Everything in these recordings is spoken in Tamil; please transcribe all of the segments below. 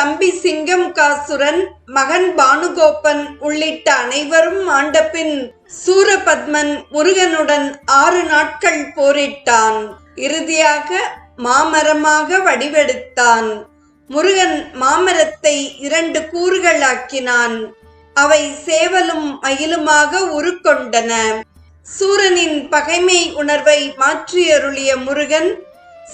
தம்பி சிங்கம் காசுரன் மகன் பானுகோப்பன் உள்ளிட்ட அனைவரும் ஆண்டபின் சூரபத்மன் முருகனுடன் ஆறு நாட்கள் போரிட்டான். இறுதியாக மாமரமாக வடிவெடுத்தான். முருகன் மாமரத்தை இரண்டு கூறுகளாக்கினான். அவை சேவலும் மயிலுமாக உருக்கொண்டன. சூரனின் பகைமை உணர்வை மாற்றியருளிய முருகன்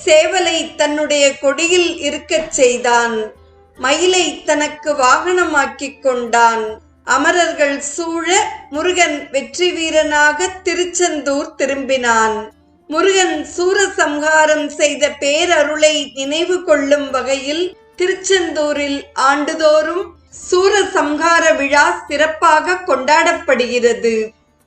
சேவலை தன்னுடைய கொடியில் இருக்கச் செய்தான். மயிலை தனக்கு வாகனமாக்கிக் கொண்டான். அமரர்கள் சூழ முருகன் வெற்றி வீரனாக திருச்செந்தூர் திரும்பினான். முருகன் சூரசம்ஹாரம் செய்த பேரருளை நினைவு கொள்ளும் வகையில் திருச்செந்தூரில் ஆண்டுதோறும் சூரசம்ஹார விழா சிறப்பாக கொண்டாடப்படுகிறது.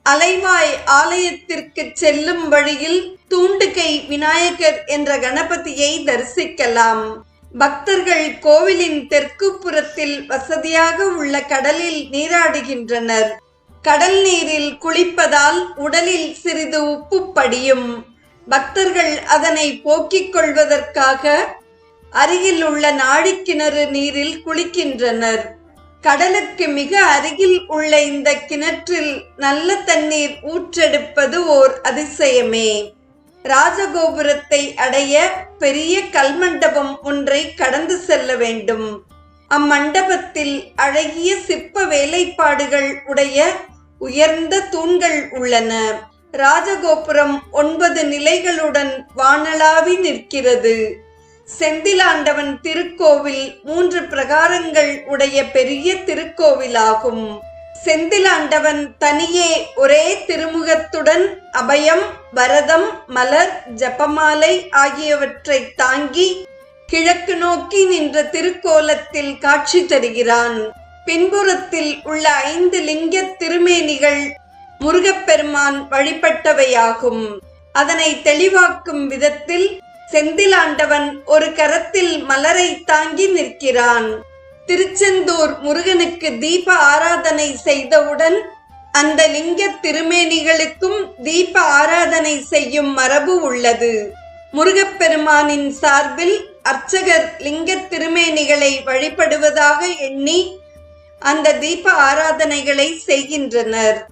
அலைவாய் ஆலயத்திற்கு செல்லும் வழியில் தூண்டுகை விநாயகர் என்ற கணபதியை தரிசிக்கலாம். பக்தர்கள் கோவிலின் தெற்கு புறத்தில் வசதியாக உள்ள கடலில் நீராடுகின்றனர். கடல் நீரில் குளிப்பதால் உடலில் சிறிது உப்பு படியும். பக்தர்கள் அதனை போக்கிக் கொள்வதற்காக அருகில் உள்ள நாடிக்கிணறு நீரில் குளிக்கின்றனர். கடலுக்கு மிக அருகில் உள்ள இந்த கிணற்றில் நல்ல தண்ணீர் ஊற்றெடுப்பது ஓர் அதிசயமே. ராஜகோபுரத்தை அடைய பெரிய கல்மண்டபம் ஒன்றை கடந்து செல்ல வேண்டும். அம்மண்டபத்தில் அழகிய சிற்ப வேலைப்பாடுகள் உடைய உயர்ந்த தூண்கள் உள்ளன. ராஜகோபுரம் ஒன்பது நிலைகளுடன் வானளாவி நிற்கிறது. செந்திலாண்டவன் திருக்கோவில் மூன்று பிரகாரங்கள் உடைய பெரிய திருக்கோவிலாகும். செந்திலாண்டவன் தனியே ஒரே திருமுகத்துடன் அபயம் வரதம் மலர் ஜபமாலை ஆகியவற்றை தாங்கி கிழக்கு நோக்கி நின்ற திருக்கோலத்தில் காட்சி தருகிறான். பின்புறத்தில் உள்ள ஐந்து லிங்க திருமேனிகள் முருகப்பெருமான் வழிபட்டவையாகும். அதனை தெளிவாக்கும் விதத்தில் செந்திலாண்டவன் ஒரு கரத்தில் மலரை தாங்கி நிற்கிறான். திருச்செந்தூர் முருகனுக்கு தீப ஆராதனை செய்தவுடன் அந்த லிங்க திருமேனிகளுக்கும் தீப ஆராதனை செய்யும் மரபு உள்ளது. முருகப்பெருமானின் சார்பில் அர்ச்சகர் லிங்க திருமேனிகளை வழிபடுவதாக எண்ணி அந்த தீப ஆராதனைகளை செய்கின்றனர்.